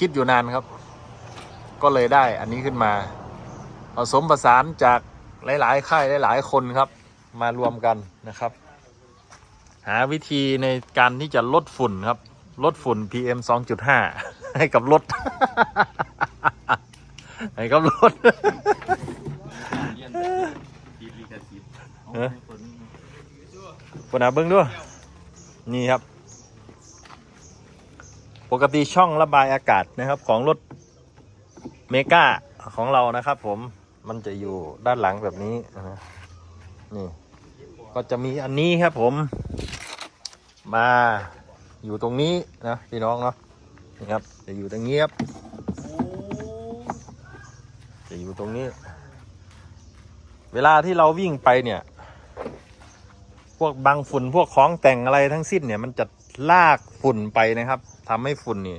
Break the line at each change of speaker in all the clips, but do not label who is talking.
คิดอยู่นานครับ ก็เลยได้อันนี้ขึ้นมาผสมผสานจากหลาย ๆ ค่ายหลาย ๆ คนครับ มารวมกันนะครับ หาวิธีในการที่จะลดฝุ่นครับ ลดฝุ่น PM 2.5 ให้กับรถให้กับรถเออปนาเบิ้งด้วยนี่ครับ ปกติช่องระบายอากาศนะครับของรถเมกาของเรานะครับ ผมมันจะอยู่ด้านหลังแบบนี้นะนี่ ก็จะมีอันนี้ครับผม มาอยู่ตรงนี้นะพี่น้องเนาะนี่ครับ จะอยู่ตรงนี้ครับจะอยู่ตรงนี้ เวลาที่เราวิ่งไปเนี่ย พวกบังฝุ่นพวกของแต่งอะไรทั้งสิ้นเนี่ย มันจะลากฝุ่นไปนะครับทำให้ฝุ่นนี่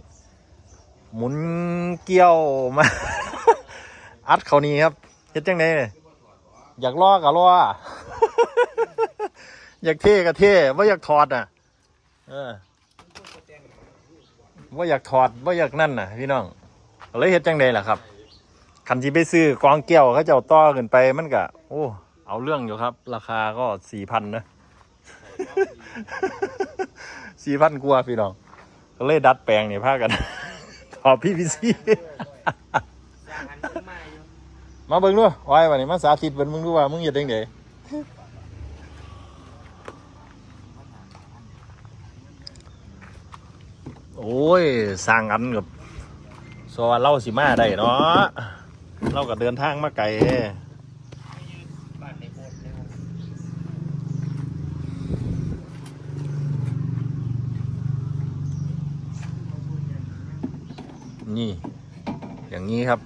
หมุนเกี้ยวมา อัดเขานี้ครับเฮ็ดจังไดเนี่ยอยากล้อกับล้ออยากเท่กับเท่ว่าอยากถอดอะ เออว่าอยากถอดว่าอยากนั่นน่ะ พี่น้องเลยเฮ็ดจังไดล่ะครับคันที่ไปซื้อกองเกี้ยวเขาจะเอาต่อขึ้นไปมันก็โอ้เอาเรื่องอยู่ครับ ราคาก็สี่พันนะสี่พันกว่าพี่น้อง ก็เลยดัดแปลงเนี่ยพากันถอดพี่พี่ซี่มาเบิ่งดูอ้อยวันนี้มาสาธิตเบิ่งมึงดูว่ามึงเฮ็ดจังไดโอ้ยสร้างอันกับสว่าเล่าสิมาได้เนาะเราก็เดินทางมาไกลเด้นี่ อย่างนี้ครับ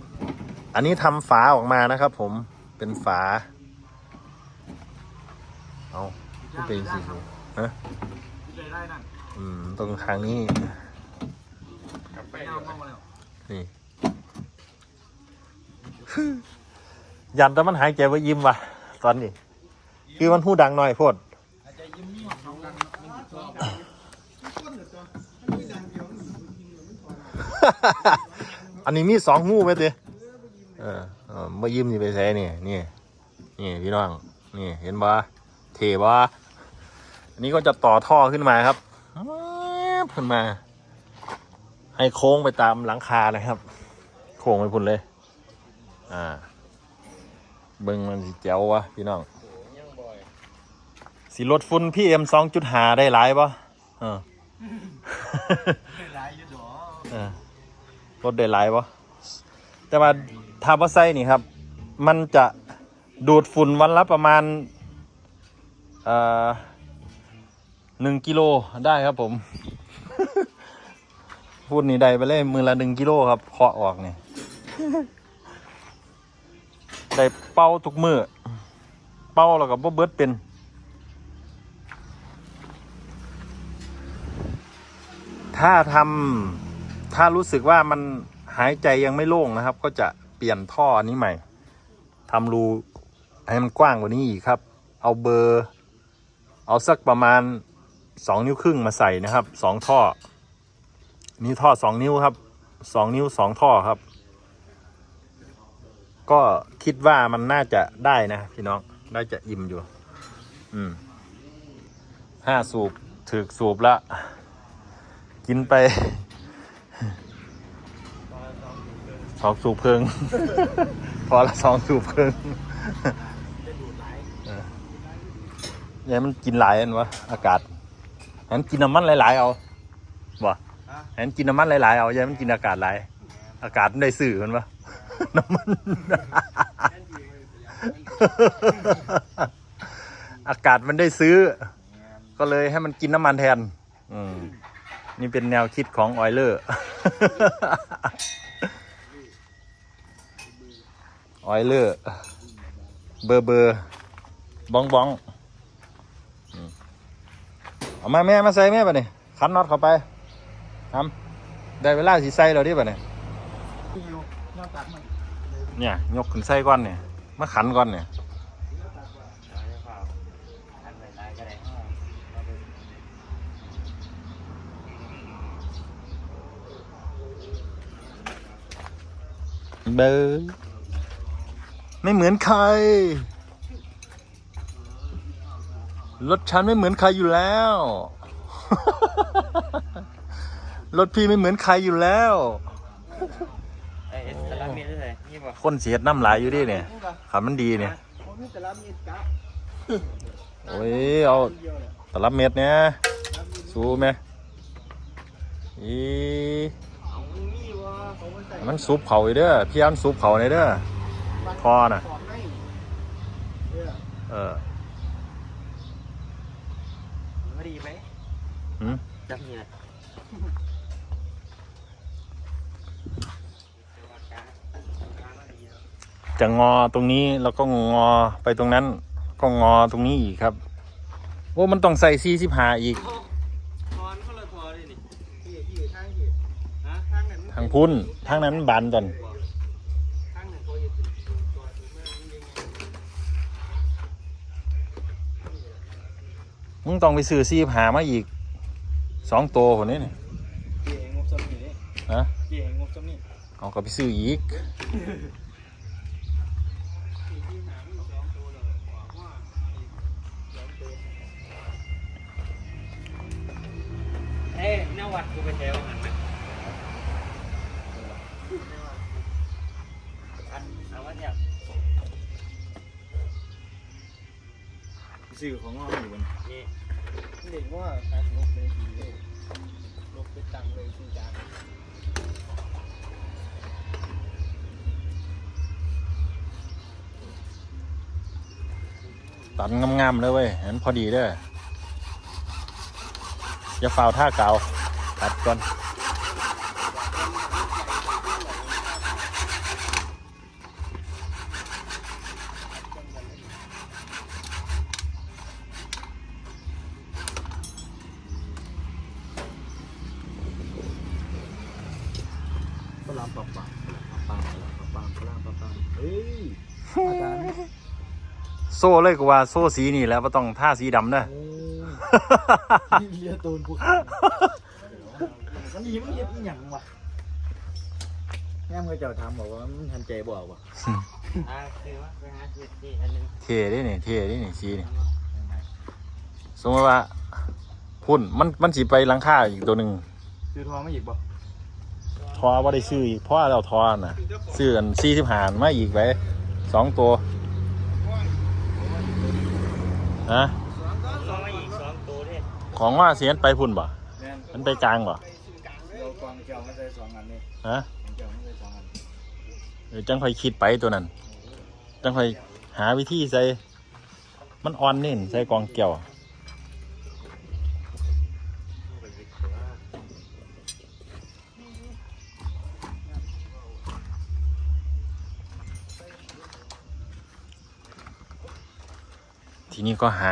อันนี้ทำฝาออกมานะครับผมเป็นฝา เอาที่เป็นสีสูฮะอืม ตรงทางนี้ นี่ ยันแต่มันหายใจว่ายิ้มว่ะ ตอนนี้ คือมันพูดดังหน่อยโพดอันนี้มีสองงูไหมเต้ ออเออมายิ้มนี่ไปใส่นี่นี่นี่พี่น้องนี่เห็นบ่เทบ่อันนี้ก็จะต่อท่อขึ้นมาครับขึ้นมา ให้โค้งไปตามหลังคาเลยครับ โค้งไปพุ่นเลย อ่า เบิ่งมันสิแจ๋ววะพี่น้องสิลดฝุ่นพี่เอ็มสองจุดหาได้หลายปะเออเออลดได้หลายปะแต่ว่า ทาบไซนี่ครับ มันจะดูดฝุ่นวันละประมาณหนึ่งกิโลได้ครับผม พูดนี่ได้ไปเลยมือละหนึ่งกิโลครับเคาะออกเนี่ยได้เป้าทุกมือเป้าแล้วก็บ่เบิดเป็น ถ้าทำถ้ารู้สึกว่ามันหายใจยังไม่โล่งนะครับ ก็จะ ลี่ยนท่ออันนี้ใหม่ทำรูให้มันกว้างกว่านี้อีกครับ เอาเบอร์ เอาสักประมาณสองนิ้วครึ่งมาใส่นะครับสองท่อ นี่ท่อสองนิ้วครับสองนิ้วสองท่อครับ ก็คิดว่ามันน่าจะได้นะพี่น้องน่าจะอิ่มอยู่ อืมห้าสูบถึกสูบละ กินไป สองสูบเพิง พอละสองสูบเพิงย่าให้มันกินหลายอันวะอากาศให้มันกินน้ำมันหลาย ๆ เอาบ่ให้มันกินน้ำมันหลาย ๆ เอาย่าให้มันกินอากาศหลาย อากาศมันได้สื่อมันวะน้ำมันอากาศมันได้ซื้อ ก็เลยให้มันกินน้ำมันแทนอืมนี่เป็นแนวคิดของออยเลอร์ ออยเลอร์เบอร์เบอร์บ้องบ้องอืมเอามาแม่มาใส่แม่ป่ะเนี่ยคันน็อตเข้าไปทำได้เวลาสีใส่แล้วดิป่ะเนี่ยเนี่ยยกขึ้นใส่ก่อนเนี่ยมาขันก่อนเนี่ยเบอร์ ไม่เหมือนใคร รถฉันไม่เหมือนใครอยู่แล้ว รถพี่ไม่เหมือนใครอยู่แล้ว
ไอ้สลับมียได้เลยนี่บ่
คนเสียดน้ำหลายอยู่ดิเนี่ยขันมันดีเนี่ย
ผมมีแต่ละมีดกะ
โอ้ย เอา
เดียวเลย
ตลับเม็ดเนี่ยสู้ไหมอี
เอามีวะเขาไม่ใส่
มันซุปเขาอีเด้อพี่อันซุปเขาในเด้อ คอน่ะ
ของให้เนี่ย
เออ
ไม่ดีไหม
หืม
จับเนี่ย
จะงอตรงนี้แล้วก็งอไปตรงนั้น ก็งอตรงนี้อีกครับว่ามันต้องใส่ซีสิบหาอีก
ทอนเขาเลยพอดินี่
ที่ที่ทางที่
ฮะ
ทางนั้น
ทางพุ่นทางนั้นบานก่อน
ทางนั้นเขาจะเป็นตัวที่มันยังไง
มึงต้องไปซื้อซีสิบหามาอีกสองตัวคนนี้เนี่ย
เกี่ยงบสมนี่
ฮะ
เกี่ยงบสมนี่
เอาก็ไปซื้ออีก
เอ้ยนวัดกูไปเทว
สื่อของเราอยู่บน
นี่
เด็กว่าการลบเลยดีเลยลบไปตังเลยคือจาน
ตัดงามๆเลยเว้ยเห็นพอดีเด้ออย่าฟาวท่าเกาวตัดก่อน โซ่เลยกว่าโซ่สีนี่แหล้วไม่ต้องท่าสีดำเด้อ
โอ้ยเรียตูนภูเขามันยิ้มเย็บหยังวะแง่มก็เจ้าถามบอกว่ามันทันใจบอกว่า
อ่าคือว่าไปหาเจ็ดนี่อันหนึง
เท่ดินี่เท่ดินี่สีนี่สมมติว่าพุ่นมันมันสีไปหลังคาอีกตัวหนึ่ง
ซื้อทองไม่หยิบบ่
ทอว่าได้ซื้ออีกเพราะเราทอน่ะซื้ออันซีสิบหานมาอีกไว้สองตัว ฮะ
สองมาอีกสองตัวดิ
ของว่าเสียนไปพุ่นบ่
แม่น
มันไปกลางบ่
เรากองเจ้าไม่ใช่สองอันนี่
ฮะ
เจ้าไม่ใช่สองอัน
เออจังค่อยคิดไปตัวนั้น จังค่อยหาวิธีใส่ มันอ่อนเน่นใส่กองเกี่ยว ทีนี้ก็หา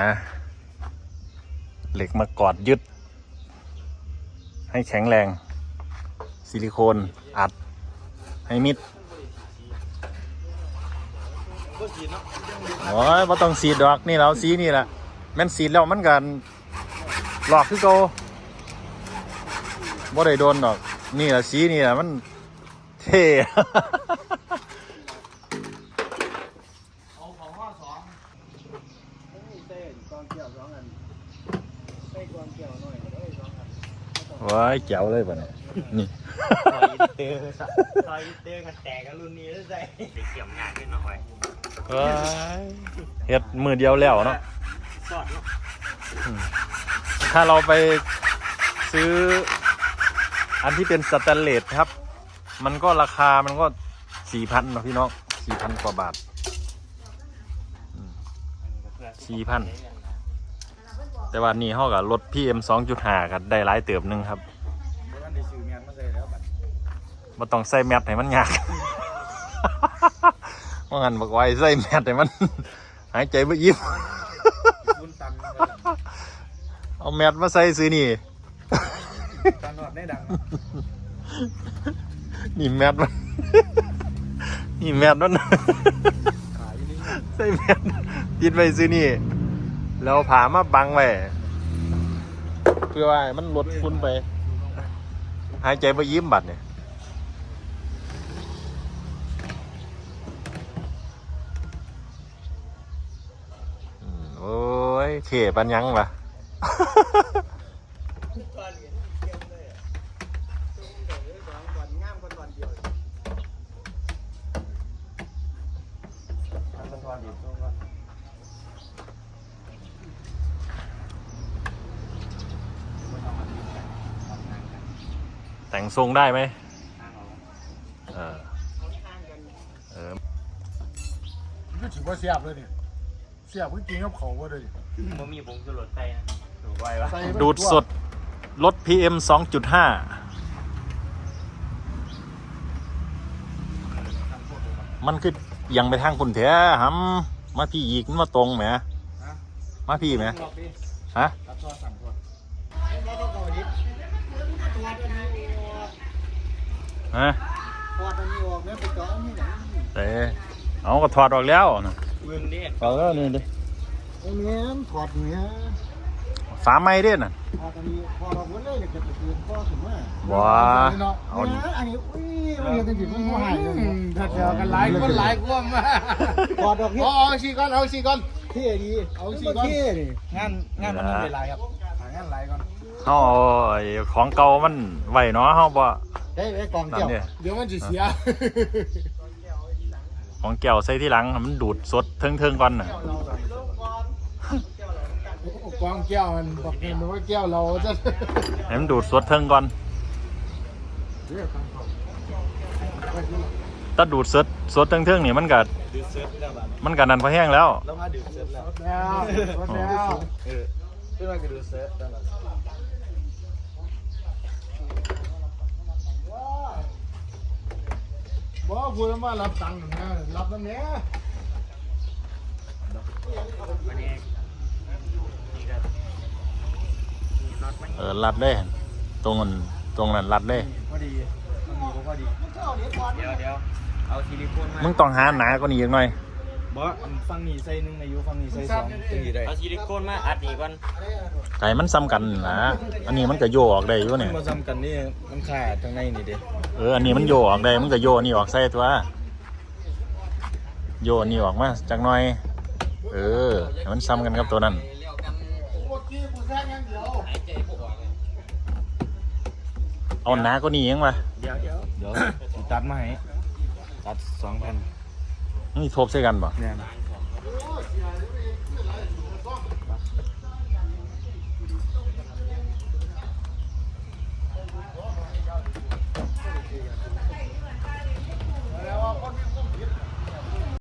เหล็กมากอดยึด ให้แข็งแรง ซิลิโคนอัด ให้มิดโอ้ยบ่ต้องสีดดอกนี่เราสีนี่แหละแม่นสีดแล้วมันกันหลอกคือเก่าบ่ได้โดนดอก นี่แหละสีนี่แหละมันเท่
เอาของห้อสองนี่เต้นกองเกี่ยวสองอันใส่กองเกี่ยวหน่อยก็ได้สองอัน
ว้ายแจ๋วเลยป่ะเนี่ยนี่
ซอยเตอร์ซอยเตอร์กันแตกกันรุ่นนี้แล้วใจไปเกี่ยมงานขึ้นหน่อย
ว้ายเฮ็ดมือเดียวแล้วเนาะ
สอดเนาะ
ถ้าเราไปซื้อ อันที่เป็นสแตนเลสครับ มันก็ราคามันก็สี่พันเนาะพี่น้องสี่พันกว่าบาทสี่พัน แต่ว่านี่เขากับรถ PM 2.5กันได้หลายเติบหนึงครับ
เมื่อวันได้ซื้องานมาใส่แล้วบัด
มันต้องใส่แมทให้มันยาก ว่างั้นบอกไว้ใส่แมทให้มัน หายใจไม่อิ่ม
บุญตังค์เลยล่ะ
เอาแมทมาใส่ซื้อนี่
ตอนนอดได้ดัง
นี่แมทมัน นี่แมทมัน
ขายอยู่นี่
ใส่แมทติดไว้ซื้อนี่ แล้วผามาบังไว้เพื่อว่าใมันลดฟุ้นไป หายใจไปยิ้มบัดเนี่ยโอ้ย
เข่ปัญญังวะ Thank you.
แต่งทรงได้ไหมเออเออ
ก็ถือว่าเสียบเลยเนี่ยเสียบจริงๆกับเขาว่าเลย
มันมีผงชูรสใส่นะถูกไว้วะ
ใส่ไป
ดูดสดลด PM 2.5 มันคือเอียังไปทางคุณแท้หำมาพี่อีกมันมาตรงไหมมาพี่ไหมฮะ
รับโทรสั่งก่อน
ฮะ
พอดอันนี้ออกแล้วไปเจาะอันนี้หนัง
เต้เอาก็ถอดออกแล้วนะ
เบิ่งดิ
ถอดแล้วนี่ดิ
ไอ้เนี้ยถอดเนี้ย
ฝาไม้เด้น่ะ
พอดอันนี้พอเราวนเลยจะไปคืนพ่อถึงว่า
บ่เอา
เนี่ยอันนี้อุ้ยมันเรียนกันจิตมันผู้หายเลย
ถ้าเจอกันหลายคนหลายคนมา
ถอดดอกเนี้ย
เอาเอาชีก่อนเอาชีก่อน
เท่ดี
เอาสิก่อน
เท่ดิ
งานงานมันมีเวลาครับหางานหลายก่อน
เฮาเอาไอ้ของเก่ามันไว้เนาะเฮาบ่
ได้ไอ้กอง
นั่น
เกี่ยว
เนี่ย
เดี๋ยวมันจะเสีย
ของแก้วใส่ที่หลังให้มันดูดสดเทิงๆก่อนน่ะ
กวางแก้วมันบอกเห็นว่าแก้วเราจะ
ให้มันดูดสดเทิงก่อนถ้าดูดสดสดเทิงๆนี่มันก็
ดูเซ็ตแล้วแบบ
มันก็นั่นพอแห้งแล้ว
แล้วมาดูเซ็ตแล้ว
แล้วแล้ว
เออขึ้นมาก็ดูเซ็ตแล้ว บบ
บอกพูดมารับตังค์นะรับน้ำเนี้ย
วันนี้นี่ก็มีน็อตไหม
เออรัดเลยตรงนั้นตรงนั้นรัดเลย
พอดีมันมีพอดี เดี๋ยวเดี๋ยวเอาซิลิโคนมา
มึงต้องหาหนากว่านี้อีกหน่อย
บอสฟังนี่ใส่หนึ่งอายุฟังนี่ใส่สองจังดีได้เอาซิลิโคนมาอัดนี่ก่อน
ไก่มันซ้ำกันนะอันนี้มันก็โยออกได้อยู่เนี่ย
มาซ้ำกันนี่มันขาดทางในนี่เด้
เอออันนี้มันโยออกได้มันก็โยอันนี้ออกใส่ตัวโยอันนี้ออกมาจากหน่อย เออให้มันซ้ำกันกับตัวนั้นเอาหนากว่านี้ยังวะ
เดี๋ยวเดี๋ยวเดี๋ยวสิตัดมาให้ตัดสองแผ่น
นี่ทบใส่กันบ่
เนี่ยนะ